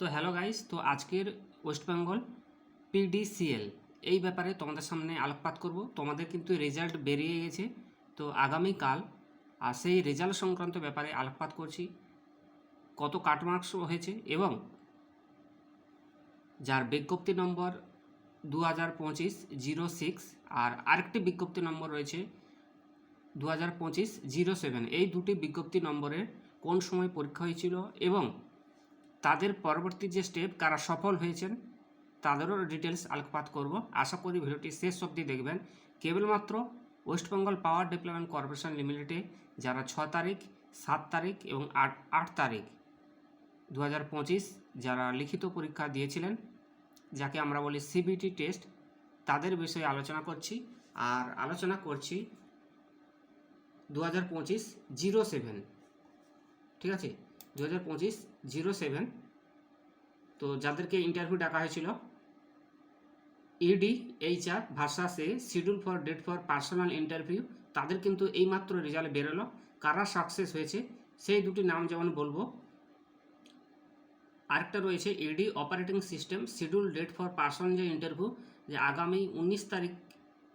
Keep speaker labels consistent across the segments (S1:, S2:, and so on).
S1: তো hello guys তো আজকের ওয়েস্ট বেঙ্গল পিডিসিএল এই ব্যাপারে তোমাদের সামনে আলোকপাত করব। তোমাদের কিন্তু রেজাল্ট বেরিয়ে গেছে। তো আগামীকাল আর সেই রেজাল্ট সংক্রান্ত ব্যাপারে আলোকপাত করছি। কত কাটমার্কস হয়েছে এবং যার বিজ্ঞপ্তি নম্বর দু হাজার পঁচিশ জিরো সিক্স আর আরেকটি বিজ্ঞপ্তি নম্বর রয়েছে দু হাজার পঁচিশ জিরো সেভেন এই দুটি বিজ্ঞপ্তি নম্বরের কোন সময় পরীক্ষা হয়েছিল এবং তাদের পরবর্তী যে স্টেপ কারা সফল হয়েছেন, তাদেরও ডিটেলস আলোকপাত করব। আশা করি ভিডিওটি শেষ অবধি দেখবেন। কেবলমাত্র West Bengal power development corporation লিমিটেডে যারা ছ তারিখ, সাত তারিখ এবং আট আট তারিখ দু হাজার পঁচিশ যারা লিখিত পরীক্ষা দিয়েছিলেন, যাকে আমরা বলি সিবিটি টেস্ট তাদের বিষয়ে আলোচনা করছি। আর আলোচনা করছি দু হাজার পঁচিশ জিরো সেভেন ঠিক আছে? দু হাজার পঁচিশ জিরো সেভেন তো যাদেরকে ইন্টারভিউ ডাকা হয়েছিল ED HR versus a schedule for date for personal interview তাদের কিন্তু এইমাত্র রেজাল্ট বেরোলো কারা সাকসেস হয়েছে, সেই দুটি নাম যেমন বলব। আরেকটা রয়েছে ED operating system schedule date for personal যে ইন্টারভিউ যে আগামী উনিশ তারিখ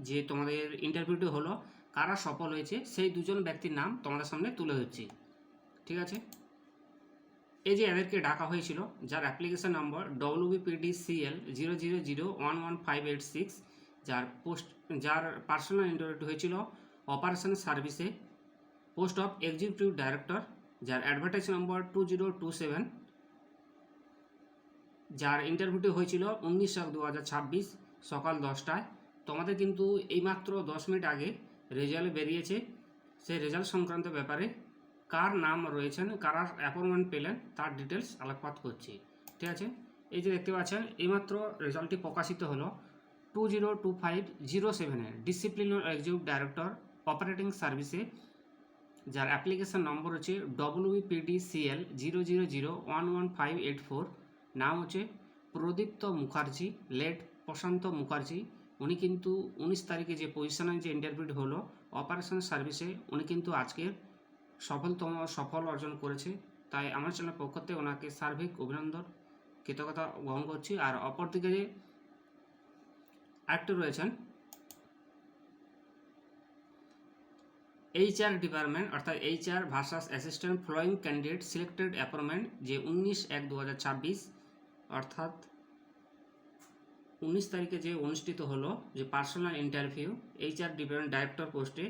S1: যে তোমাদের ইন্টারভিউটি হলো, কারা সফল হয়েছে, সেই দুজন ব্যক্তির নাম তোমাদের সামনে তুলে ধরছি। ঠিক আছে? এই যে এদেরকে ডাকা হয়েছিল, যার application number WBPD CL zero zero zero one one five eight six, যার পোস্ট, যার পার্সোনাল ইন্টারভিউ হয়েছিল অপারেশন সার্ভিসে। পোস্ট অফ এক্সিকিউটিভ ডাইরেক্টর, যার advertise number two zero two seven, যার ইন্টারভিউটি হয়েছিল উনিশ এক দু হাজার ছাব্বিশ সকাল দশটায়। তোমাদের কিন্তু এইমাত্র দশ মিনিট আগে রেজাল্ট বেরিয়েছে। সেই রেজাল্ট সংক্রান্ত ব্যাপারে কার নাম রয়েছেন, কারা অ্যাপয়েন্টমেন্ট পেলেন, তার ডিটেলস আলোকপাত করছি। ঠিক আছে? এই যে দেখতে পাচ্ছেন, এইমাত্র রেজাল্টটি প্রকাশিত হলো two zero two five zero সেভেনের ডিসিপ্লিনার এক্সিকিউটিভ ডাইরেক্টর অপারেটিং সার্ভিসে যার অ্যাপ্লিকেশন নম্বর হচ্ছে WPDCL zero zero zero one one five eight four নাম হচ্ছে প্রদীপ্ত মুখার্জি, লেট প্রশান্ত মুখার্জি। উনি কিন্তু উনিশ তারিখে যে পজিশনে যে ইন্টারভিউ হলো অপারেশন সার্ভিসে উনি কিন্তু আজকের সফলতম, সফল অর্জন করেছে। তাই আমার চ্যানেলের পক্ষ থেকে ওনাকে সার্বিক অভিনন্দন, কৃতজ্ঞতা গ্রহণ করছি। আর অপরদিকে যে আরেকটু রয়েছেন, এইচআর ডিপার্টমেন্ট, অর্থাৎ HR versus assistant flowing candidate selected appointment যে উনিশ এক দু অর্থাৎ উনিশ তারিখে যে অনুষ্ঠিত হলো, যে personal interview, HR department director পোস্টে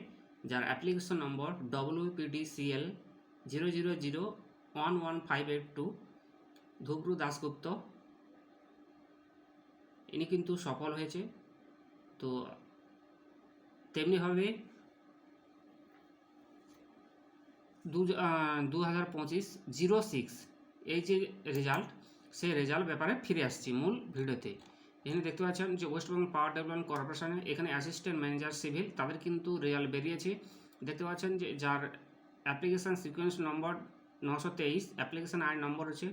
S1: যার application number WPDCL zero zero zero one one five eight two ধুব্রু Dasgupta ইনি কিন্তু সফল হয়েছে। তো তেমনিভাবে দু হাজার পঁচিশ জিরো সিক্স এই যে রেজাল্ট সেই রেজাল্ট ব্যাপারে ফিরে আসছি মূল ভিডিওতে। এখানে দেখতে পাচ্ছেন যে ওয়েস্ট বেঙ্গল পাওয়ার ডেভেলপমেন্ট কর্পোরেশনে এখানে অ্যাসিস্ট্যান্ট ম্যানেজার সিভিল তাদের কিন্তু রেজাল্ট বেরিয়েছে। দেখতে পাচ্ছেন যে যার অ্যাপ্লিকেশান সিকোয়েন্স নম্বর নশো তেইশ অ্যাপ্লিকেশান আই নম্বর হচ্ছে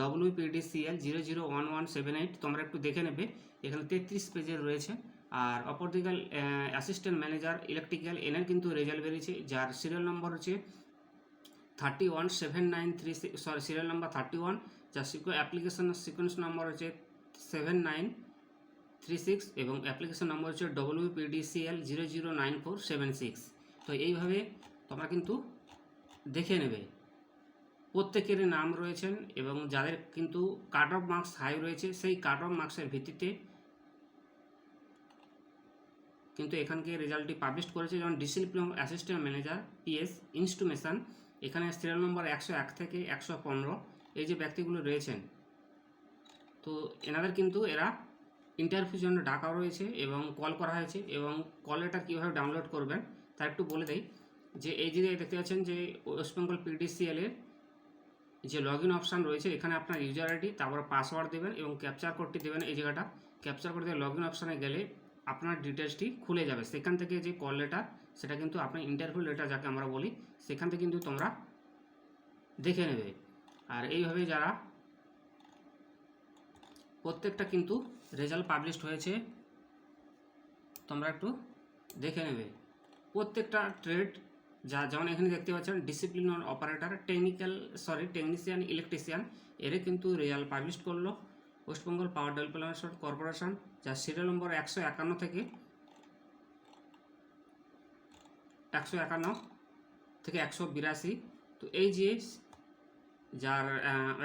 S1: WPDCL zero zero one one seven eight তোমরা একটু দেখে নেবে। এখানে তেত্রিশ পেজের রয়েছে। আর অপরদিকে অ্যাসিস্ট্যান্ট ম্যানেজার ইলেকট্রিক্যাল এনের কিন্তু রেজাল্ট বেরিয়েছে, যার সিরিয়াল নম্বর হচ্ছে thirty one seven nine three sorry serial number thirty one যার সিকো অ্যাপ্লিকেশন সিকোয়েন্স নম্বর হচ্ছে সেভেন নাইন থ্রি সিক্স এবং অ্যাপ্লিকেশন নম্বর হচ্ছে WPDCL zero zero nine four seven six তো এইভাবে তোমরা কিন্তু দেখে নেবে। প্রত্যেকেরই নাম রয়েছেন এবং যাদের কিন্তু কাট অফ মার্কস হাই রয়েছে, সেই কাট অফ মার্কসের ভিত্তিতে কিন্তু এখানকে রেজাল্টটি পাবলিশ করেছে যেমন discipline assistant manager PS instrumentation এখানে সিরিয়াল নম্বর একশো এক থেকে একশো পনেরো। এই যে ব্যক্তিগুলো রয়েছেন, তো এনাদের কিন্তু এরা ইন্টারভিউর জন্য ডাকা রয়েছে এবং কল করা হয়েছে এবং কল লেটার কীভাবে ডাউনলোড করবেন তা একটু বলে দেই। যে এই যে দেখতে পাচ্ছেন যে ওয়েস্ট বেঙ্গল পিডিসিএলের যে লগ ইন অপশান রয়েছে, এখানে আপনার ইউজার আইডি তারপর পাসওয়ার্ড দেবেন এবং ক্যাপচার কোডটি দেবেন এই জায়গাটা। ক্যাপচার কোড দিয়ে লগ ইন অপশানে গেলে আপনার ডিটেলসটি খুলে যাবে। সেখান থেকে যে কল লেটার সেটা কিন্তু আপনার ইন্টারভিউ লেটার যাকে আমরা বলি, সেখান থেকে কিন্তু তোমরা দেখে নেবে। আর এইভাবে যারা প্রত্যেকটা কিন্তু রেজাল্ট পাবলিশড হয়েছে, তোমরা একটু দেখে নেবে। প্রত্যেকটা ট্রেড যা যেমন এখানে দেখতে পাচ্ছেন discipline operator technical sorry technician electrician এরা কিন্তু রেজাল্ট পাবলিশ করল। West Bengal power development corporation যার সিরিয়াল নম্বর একশো একান্ন থেকে, একশো একান্ন থেকে একশো বিরাশি। তো এই যে যার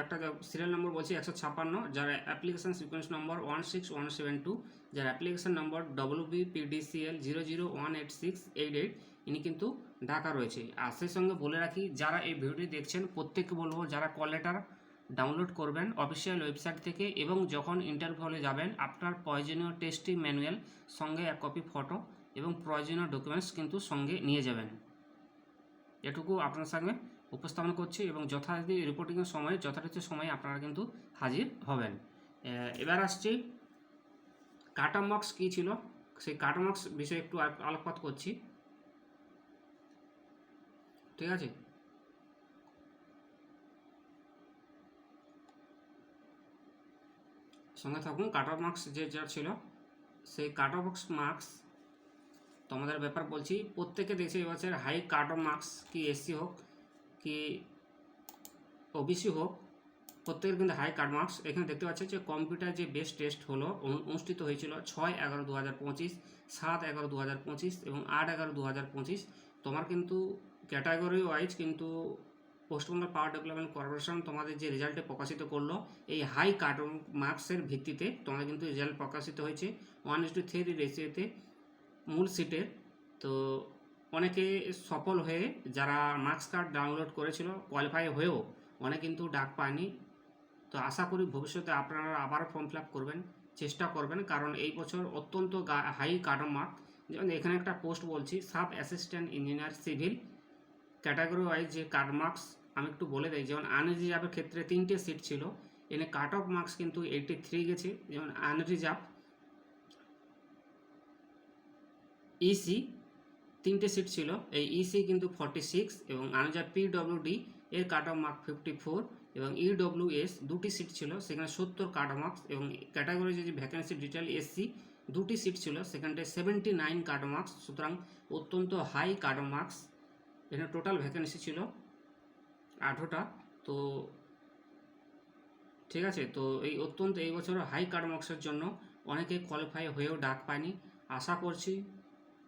S1: একটা সিরিয়াল নম্বর বলছি একশো ছাপ্পান্ন, যার application sequence number one six one seven two যার application number W B PDCL zero zero one eight six eight eight ইনি কিন্তু ঢাকা রয়েছে। আর সেই সঙ্গে বলে রাখি, যারা এই ভিডিওটি দেখছেন, প্রত্যেককে বলব, যারা কল লেটার ডাউনলোড করবেন অফিসিয়াল ওয়েবসাইট থেকে এবং যখন ইন্টারভিউ হলে যাবেন, আপনার প্রয়োজনীয় টেস্টি ম্যানুয়াল সঙ্গে এক কপি ফটো এবং প্রয়োজনীয় ডকুমেন্টস কিন্তু সঙ্গে নিয়ে যাবেন। এটুকু আপনার সঙ্গে। উপস্থাপন করছি এবং যথারীতি রিপোর্টিংয়ের সময়, যথারীতি সময়ে আপনারা কিন্তু হাজির হবেন। এবার আসছি, কাটা মার্কস কী ছিল? সেই কাটা মার্কস বিষয়ে একটু আল- আলোকপাত করছি। ঠিক আছে? সঙ্গে থাকুন, কাট অফ মার্কস যে যা ছিল, সেই কাট অফ মার্কস তোমাদের ব্যাপার বলছি প্রত্যেকে দেখছে এবছর হাই কাট অফ মার্কস কি এসসি হোক কি ওবিসি হোক, প্রত্যেকের কিন্তু হাই কাট মার্কস এখানে দেখতে পাচ্ছি যে কম্পিউটার যে বেস্ট টেস্ট হলো, অনু- অনুষ্ঠিত হয়েছিল ছয় এগারো দু হাজার পঁচিশ, সাত এগারো দু হাজার পঁচিশ এবং আট এগারো দু হাজার পঁচিশ। তোমার কিন্তু ক্যাটাগরি ওয়াইজ কিন্তু পশ্চিমবঙ্গ পাওয়ার ডেভেলপমেন্ট কর্পোরেশন তোমাদের যে রেজাল্টে প্রকাশিত করল, এই হাই কাট মার্কসের ভিত্তিতে তোমাদের কিন্তু রেজাল্ট প্রকাশিত হয়েছে। ওয়ান ইস টু থ্রি রেসিওতে মূল সিটের তো অনেকে সফল হয়ে যারা মার্কস কার্ড ডাউনলোড করেছিল কোয়ালিফাই হয়েও অনেক কিন্তু ডাক পায়নি। তো আশা করি ভবিষ্যতে আপনারা আবারও ফর্ম ফিল করবেন, চেষ্টা করবেন, কারণ এই বছর অত্যন্ত হাই কার্ড মার্ক যেমন এখানে একটা পোস্ট বলছি sub assistant engineer civil category wise যে কাট মার্কস আমি একটু বলে দিই, যেমন আনরিজার্ভের ক্ষেত্রে তিনটে সিট ছিল, এনে কাট অফ মার্কস কিন্তু এইটি থ্রি গেছে, যেমন আনরিজার্ভ ইসি তিনটে সিট ছিল, এই ইসি কিন্তু ফর্টি সিক্স এবং আনজার পিডব্লিউডি এর cut off mark fifty four এবং ইডব্লিউএস দুটি সিট ছিল, সেখানে সত্তর কাট অফ মার্কস এবং ক্যাটাগরি যে ভ্যাকেন্সি ডিটেল এসসি দুটি সিট ছিল, সেখানটায় seventy nine cut off marks সুতরাং অত্যন্ত হাই কাট অফ মার্কস এখানে টোটাল ভ্যাকেন্সি ছিল আঠোটা তো ঠিক আছে, তো এই অত্যন্ত এই বছর হাই কাট মার্কসের জন্য অনেকে কোয়ালিফাই হয়েও ডাক পায়নি। আশা করছি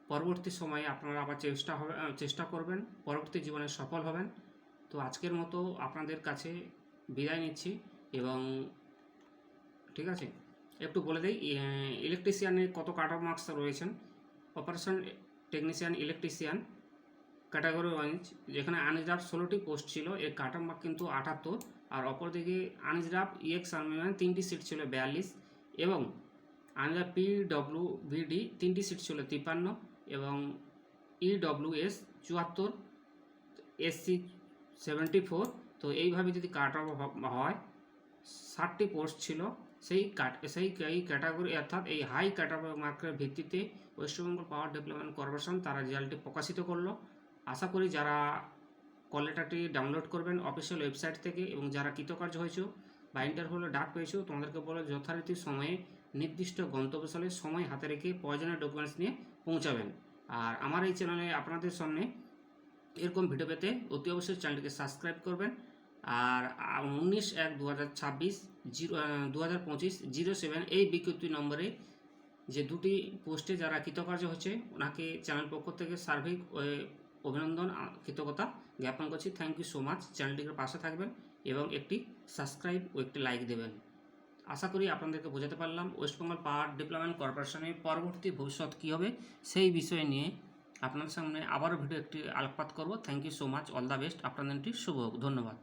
S1: পরবর্তী সময়ে আপনারা আবার চেষ্টা হবে চেষ্টা করবেন, পরবর্তী জীবনে সফল হবেন। তো আজকের মতো আপনাদের কাছে বিদায় নিচ্ছি এবং ঠিক আছে, একটু বলে দিই ইলেকট্রিশিয়ানে কত কাট অফ মার্কস রয়েছেন operation technician electrician category wise যেখানে আনরিজার্ভ ষোলোটি পোস্ট ছিল, এর কাট অফ মার্ক কিন্তু আটাত্তর। আর অপরদিকে আনরিজার্ভ ইএক্স আর্মিম্যান তিনটি সিট ছিল বিয়াল্লিশ এবং আনরিজার্ভ পি ডব্লিউ ভিডি তিনটি সিট ছিল তিপ্পান্ন। এবং ইডব্লিউএস চুয়াত্তর এসসি সেভেন্টি ফোর তো এইভাবে যদি কাট অফ হয়, ষাটটি পোস্ট ছিল, সেই কাট সেই এই ক্যাটাগরি অর্থাৎ এই হাই অফ মার্কের ভিত্তিতে ওয়েস্টবেঙ্গল পাওয়ার ডেভেলপমেন্ট কর্পোরেশন তারা রেজাল্টটি প্রকাশিত করল। আশা করি যারা কল লেটারটি ডাউনলোড করবেন অফিসিয়াল ওয়েবসাইট থেকে এবং যারা কৃতকার্য হয়েছে বা ইন্টারভিউলে ডাক পেয়েছ, তোমাদেরকে বলো যথারীতি সময়ে, নির্দিষ্ট গন্তব্যস্থলে সময় হাতে রেখে প্রয়োজনীয় ডকুমেন্টস নিয়ে পৌঁছাবেন। আর আমার এই চ্যানেলে আপনাদের সামনে এরকম ভিডিও পেতে অতি অবশ্যই চ্যানেলটিকে সাবস্ক্রাইব করবেন। আর উনিশ এক দু হাজার ছাব্বিশ জিরো দু হাজার পঁচিশ জিরো সেভেন এই বিজ্ঞপ্তি নম্বরে যে দুটি পোস্টে যারা কৃতকার্য হচ্ছে, ওনাকে চ্যানেল পক্ষ থেকে সার্বিক অভিনন্দন কৃতজ্ঞতা জ্ঞাপন করছি। Thank you so much. চ্যানেলটির পাশে থাকবেন এবং একটি সাবস্ক্রাইব ও একটি লাইক দেবেন। আশা করি আপনাদেরকে বোঝাতে পারলাম। ওয়েস্টবেঙ্গল পাওয়ার ডেভেলপমেন্ট কর্পোরেশনের পরবর্তী ভবিষ্যৎ কী হবে, সেই বিষয় নিয়ে আপনাদের সামনে আবারও ভিডিও একটি আলোকপাত করব। Thank you so much all the best আপনাদের শুভ ধন্যবাদ।